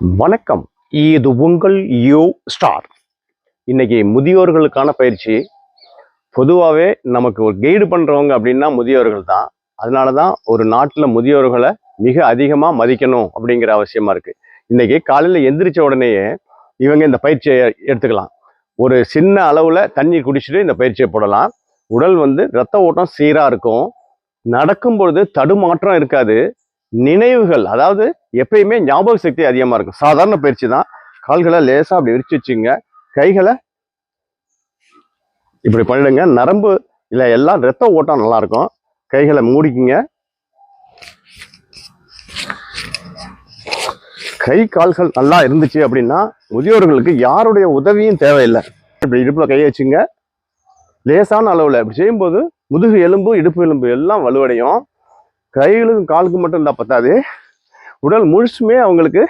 வணக்கம். இது உங்கள் யூ ஸ்டார். இன்னைக்கு முதியோர்களுக்கான பயிற்சி. பொதுவாகவே நமக்கு ஒரு கைடு பண்ணுறவங்க அப்படின்னா முதியோர்கள் தான். அதனால தான் ஒரு நாட்டில் முதியோர்களை மிக அதிகமாக மதிக்கணும் அப்படிங்கிற அவசியமாக இருக்குது இன்னைக்கு காலையில் எந்திரிச்ச உடனேயே இவங்க இந்த பயிற்சியை எடுத்துக்கலாம். ஒரு சின்ன அளவில் தண்ணி குடிச்சிட்டு இந்த பயிற்சியை போடலாம். உடல் வந்து ரத்த ஓட்டம் சீராக இருக்கும். நடக்கும் பொழுது தடுமாற்றம் இருக்காது. நினைவுகள் அதாவது எப்பயுமே ஞாபக சக்தி அதிகமாக இருக்கும். சாதாரண பயிற்சி தான். கால்களை லேசாக அப்படி விரிச்சு வச்சுங்க. கைகளை இப்படி பண்ணிடுங்க நரம்பு இல்லை எல்லாம் ரத்த ஓட்டம் நல்லாயிருக்கும் கைகளை மூடிக்குங்க. கை கால்கள் நல்லா இருந்துச்சு அப்படின்னா முதியோர்களுக்கு யாருடைய உதவியும் தேவையில்லை. இப்படி இடுப்பில் கையை வச்சுங்க. லேசான அளவில் இப்படி செய்யும்போது முதுகு எலும்பு இடுப்பு எலும்பு எல்லாம் வலுவடையும். கைகளுக்கும் காலுக்கும் மட்டும் இருந்தால் பத்தாது. உடல் முழுசுமே அவங்களுக்கு